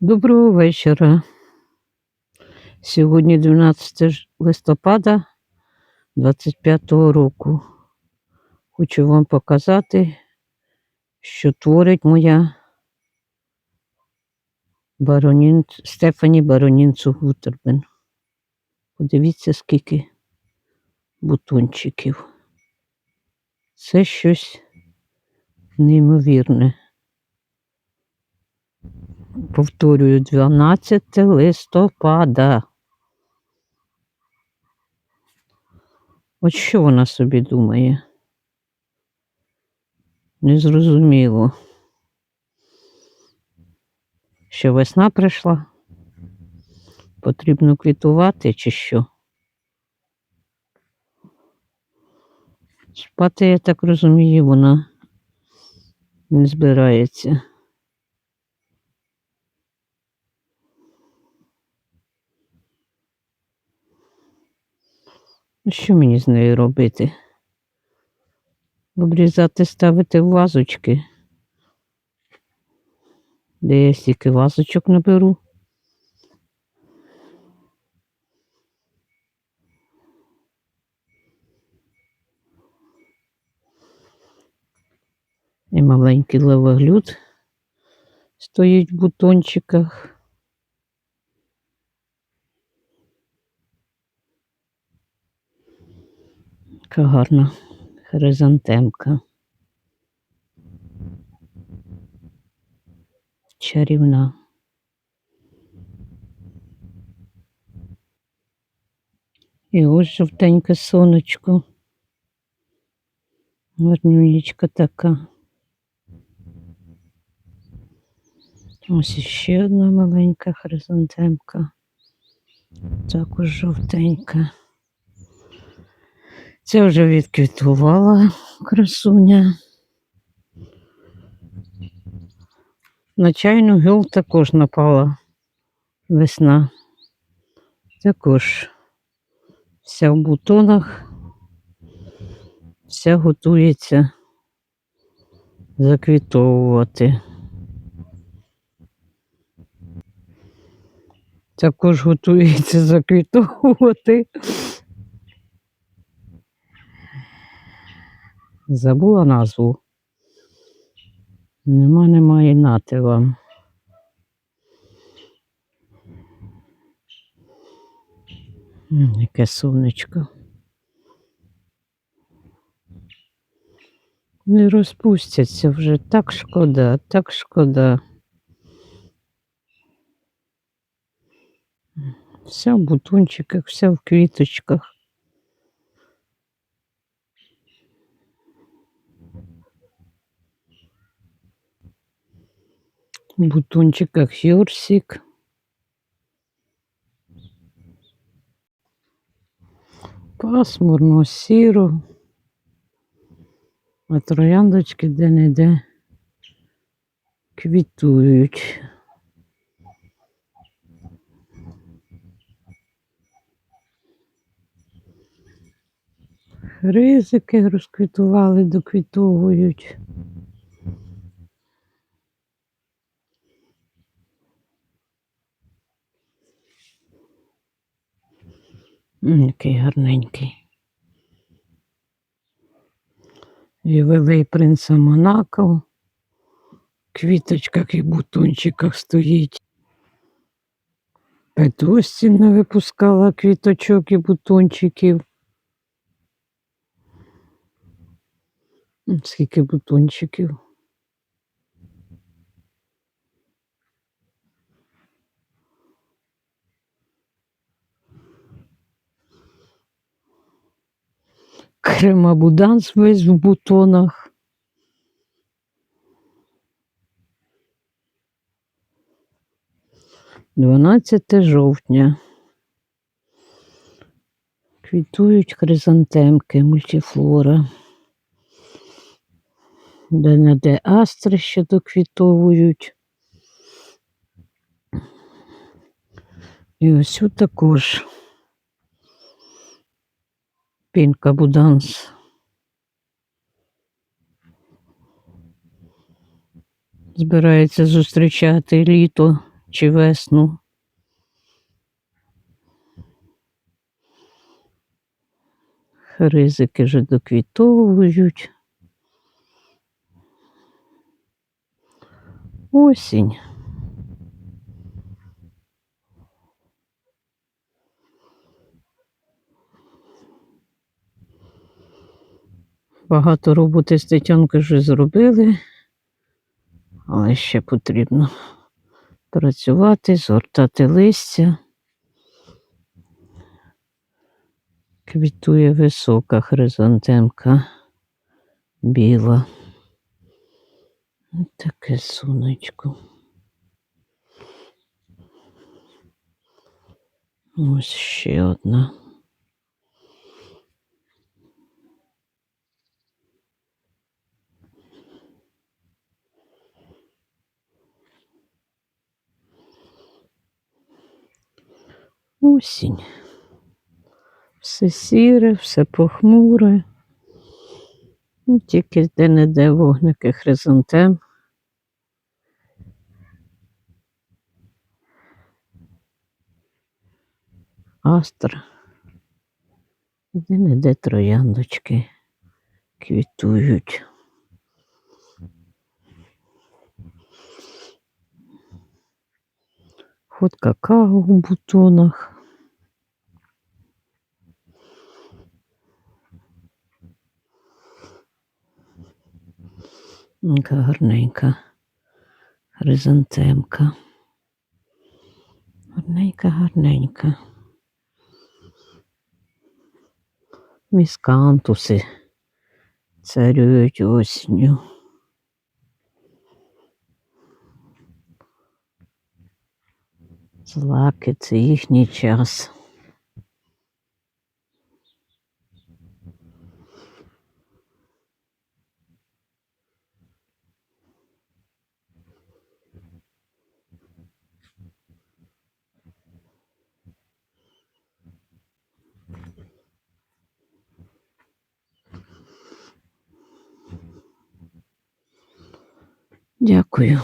Доброго вечора. Сьогодні 12 листопада 25-го року. Хочу вам показати, що творить моя баронін... Стефані Баронінцу Гутербен. Подивіться, скільки бутончиків. Це щось неймовірне. Повторюю, 12 листопада. От що вона собі думає? Незрозуміло. Що весна прийшла? Потрібно квітувати чи що? Спати, я так розумію, вона не збирається. Що мені з нею робити? Обрізати, ставити в вазочки. Де я стільки вазочок наберу. І маленький левоглюд стоїть в бутончиках. Яка гарна хризантемка. Чарівна. І ось жовтеньке сонечко. Гарнюнічка така. Ось іще одна маленька хризантемка. Також жовтенька. Це вже відквітувала красуня. На чайну гіл також напала весна. Також вся в бутонах, вся готується заквітовувати. Також готується заквітовувати. Забула назву. Нема, немає нати вам. Яке сонечко. Не розпустяться вже. Так шкода, так шкода. Вся в бутончиках, вся в квіточках. В бутончиках Йорсик. Пасмурно, сіро. А трояндочки де-не-де квітують. Ризики розквітували, доквітовують. Який гарненький. Ювелей принца Монако. В квіточках і бутончиках стоїть. Петостін не випускала квіточок і бутончиків. Скільки бутончиків. Кремабуданс весь в бутонах. Дванадцяте жовтня. Квітують хризантемки, мультифлора. Де-не-де астри ще доквітовують. І ось також пінка буданс. Збирається зустрічати літо чи весну. Ризики вже доквітовують. Осінь. Багато роботи з Тетянкою вже зробили, але ще потрібно працювати, згортати листя. Квітує висока хризантемка біла. Таке сонечко. Ось ще одна. Осінь. Все сіре, все похмуре. Ну, тільки де-не-де вогники хризантем. Астр. Де-не-де трояндочки квітують. Ход какао у бутонах. Яка гарненька хризантемка. Гарненька, гарненька. Міскантуси царюють осінню. Злаки це їхній час. Дякую.